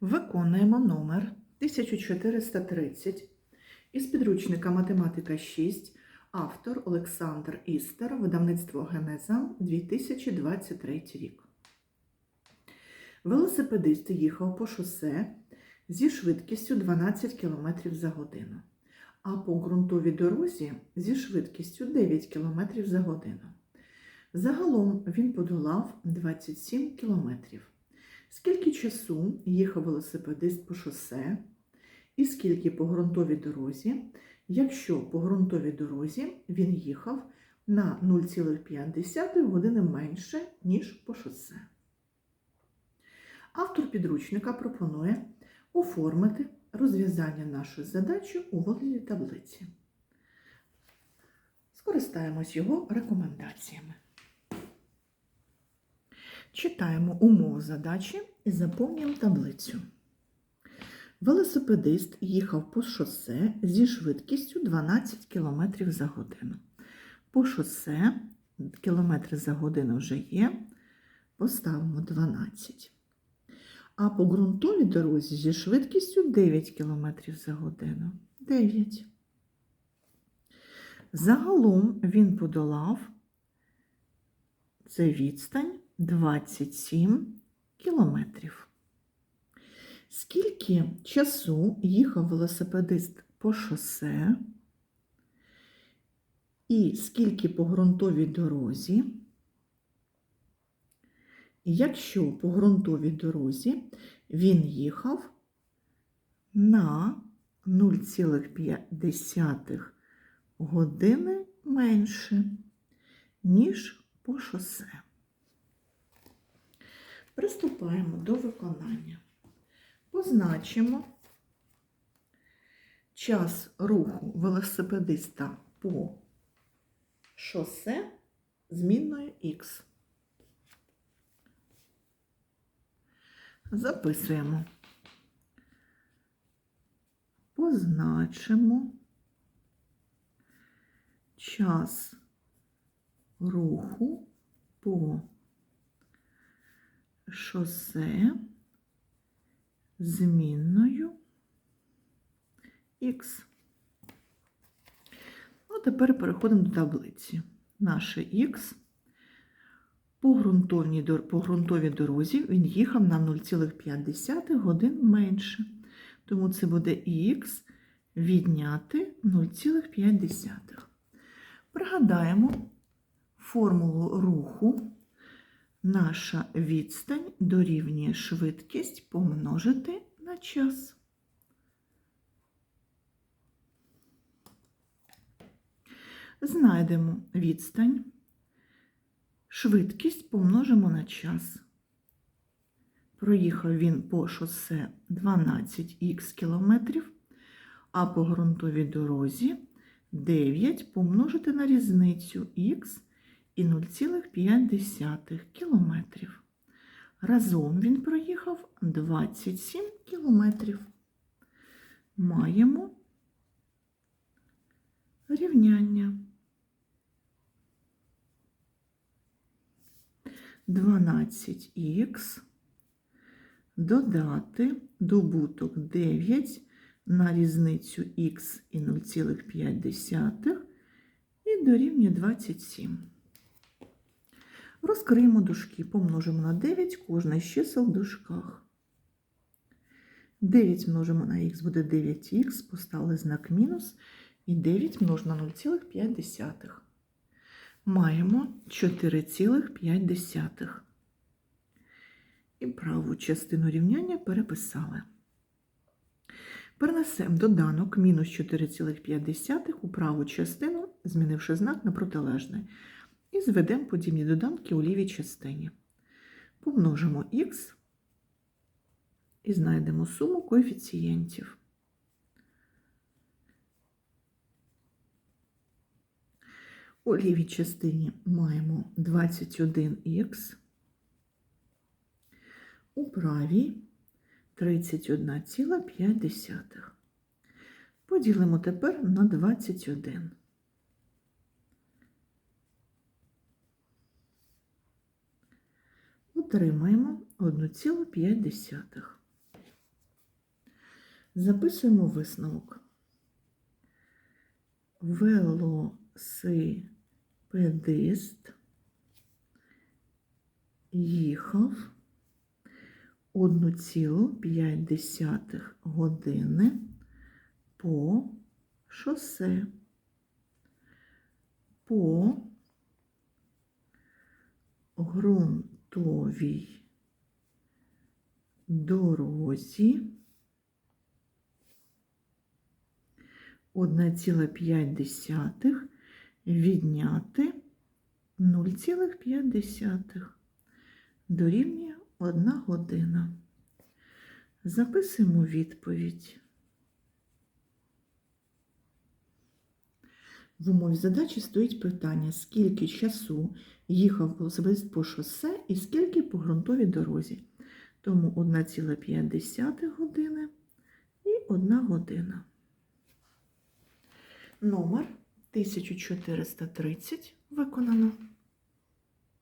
Виконуємо номер 1430 із підручника Математика 6, автор Олександр Істер, видавництво Генеза 2023 рік. Велосипедист їхав по шосе зі швидкістю 12 км за годину, а по ґрунтовій дорозі зі швидкістю 9 км за годину. Загалом він подолав 27 кілометрів. Скільки часу їхав велосипедист по шосе, і скільки по ґрунтовій дорозі, якщо по ґрунтовій дорозі він їхав на 0,5 години менше, ніж по шосе. Автор підручника пропонує оформити розв'язання нашої задачі у вигляді таблиці. Скористаємось його рекомендаціями. Читаємо умову задачі і заповнюємо таблицю. Велосипедист їхав по шосе зі швидкістю 12 км за годину. По шосе кілометри за годину вже є, поставимо 12. А по ґрунтовій дорозі зі швидкістю 9 км за годину. 9. Загалом він подолав це відстань 27 кілометрів. Скільки часу їхав велосипедист по шосе, і скільки по ґрунтовій дорозі, якщо по ґрунтовій дорозі він їхав на 0,5 години менше, ніж по шосе. Приступаємо до виконання. Позначимо час руху велосипедиста по шосе змінною Х. Записуємо. Позначимо час руху по шосе змінною Х. Ну, тепер переходимо до таблиці. Наше Х по по ґрунтовій дорозі він їхав на 0,5 годин менше. Тому це буде Х відняти 0,5. Пригадаємо формулу руху. Наша відстань дорівнює швидкість помножити на час. Знайдемо відстань. Швидкість помножимо на час. Проїхав він по шосе 12х кілометрів, а по ґрунтовій дорозі 9 помножити на різницю х і 0,5 кілометрів. Разом він проїхав 27 кілометрів. Маємо рівняння. 12х додати добуток 9 на різницю х і 0,5 і дорівнює 27. Розкриємо дужки, помножимо на 9 кожне з чисел в дужках. 9 множимо на х буде 9х, поставили знак мінус, і 9 множимо на 0,5. Маємо 4,5. І праву частину рівняння переписали. Перенесемо доданок мінус 4,5 у праву частину, змінивши знак на протилежний. І зведемо подібні доданки у лівій частині. Помножимо х і знайдемо суму коефіцієнтів. У лівій частині маємо 21х, у правій 31,5. Поділимо тепер на 21. Отримаємо 1,5. Записуємо висновок. Велосипедист їхав 1,5 години по шосе по ґрунтовій дорозі 1,5 відняти 0,5 дорівнює 1 година. Записуємо відповідь. В умові задачі стоїть питання, скільки часу їхав велосипедист по шосе і скільки по ґрунтовій дорозі. Тому 1,5 години і 1 година. Номер 1430 виконано.